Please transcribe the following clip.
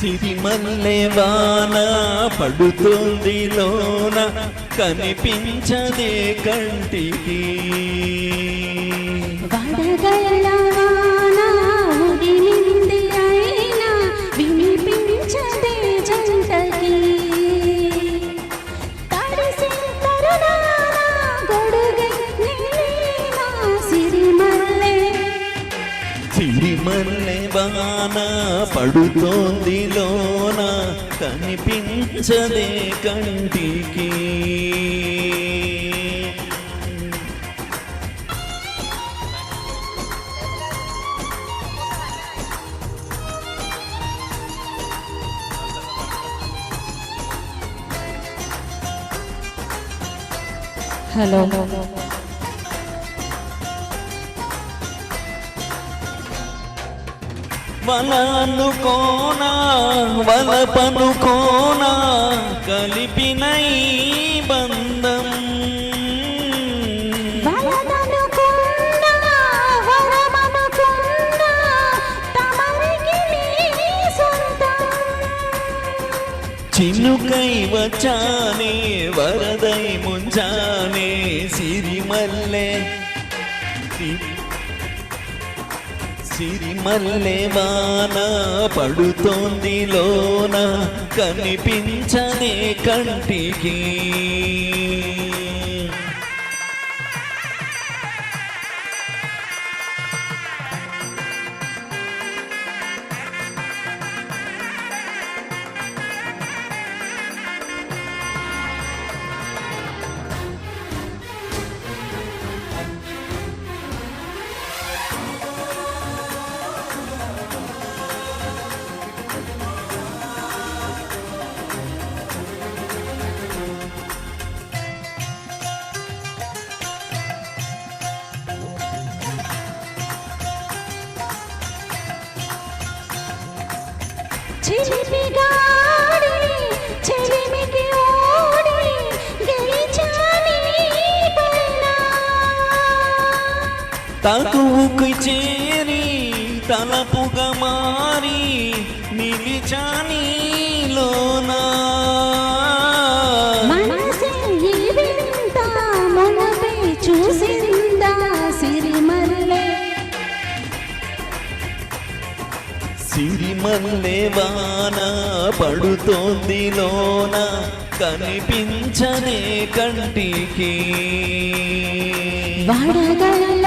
సిరిమల్లె వాన పడుతుంది లోన కనిపించదే కంటికి. ఉడినింది వాన పడుతోంది లోన కనిపించదే కంటికి. హలో. వలలు కోన వలపను కోన కలిపిన బంధం చినుకై వచ్చానే వరదై ముంచానే సిరిమల్లె సి- వాన పడుతోంది లోన కనిపించనే కంటికి. చిలిపిగాడి చేరి తలపుగా మారి నిలిచాని లోనా? సిరిమల్లె వాన పడుతోంది లోన కనిపించనే కంటికి. వాన